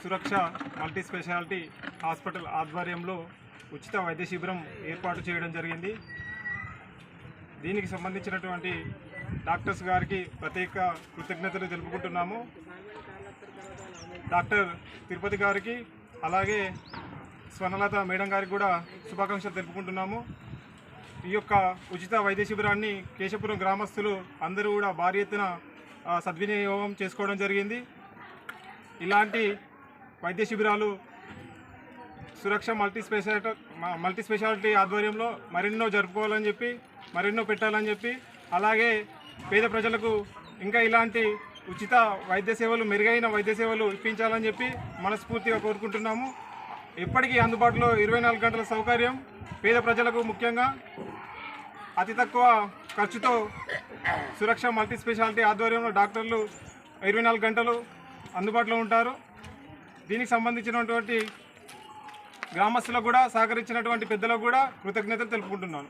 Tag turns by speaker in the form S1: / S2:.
S1: సురక్ష multi speciality hospital ఆధ్వర్యంలో ఉచిత వైద్య శిబిరం ఏర్పాటు చేయడం జరిగింది. దీనికి సంబంధించినటువంటి డాక్టర్స్ గారికి ప్రత్యేక కృతజ్ఞతలు తెలుపుకుంటున్నాము. డాక్టర్ తిరుపతి గారికి అలాగే స్వర్ణలత మేడం గారికి కూడా శుభాకాంక్షలు తెలుపుకుంటున్నాము. ఈ యొక్క ఉచిత వైద్య శిబిరాన్ని కేశపురం గ్రామస్తులు అందరూ కూడా భారీ ఎత్తున సద్వినియోగం చేసుకోవడం జరిగింది. ఇలాంటి వైద్య శిబిరాలు Suraksha multi speciality multi speciality ఆధ్వర్యంలో మరెన్నో జరుపుకోవాలని చెప్పి మరెన్నో పెట్టాలని చెప్పి అలాగే పేద ప్రజలకు ఇంకా ఇలాంటి ఉచిత వైద్య సేవలు మెరుగైన వైద్య సేవలు ఇప్పించాలని చెప్పి మనస్ఫూర్తిగా కోరుకుంటున్నాము. ఎప్పటికీ అందుబాటులో ఇరవై నాలుగు గంటల సౌకర్యం. పేద ప్రజలకు ముఖ్యంగా అతి తక్కువ ఖర్చుతో సురక్ష మల్టీ స్పెషాలిటీ ఆధ్వర్యంలో డాక్టర్లు ఇరవై నాలుగు గంటలు అందుబాటులో ఉంటారు. దీనికి సంబంధించినటువంటి గ్రామస్తులకు కూడా సహకరించినటువంటి పెద్దలకు కూడా కృతజ్ఞతలు తెలుపుకుంటున్నాను.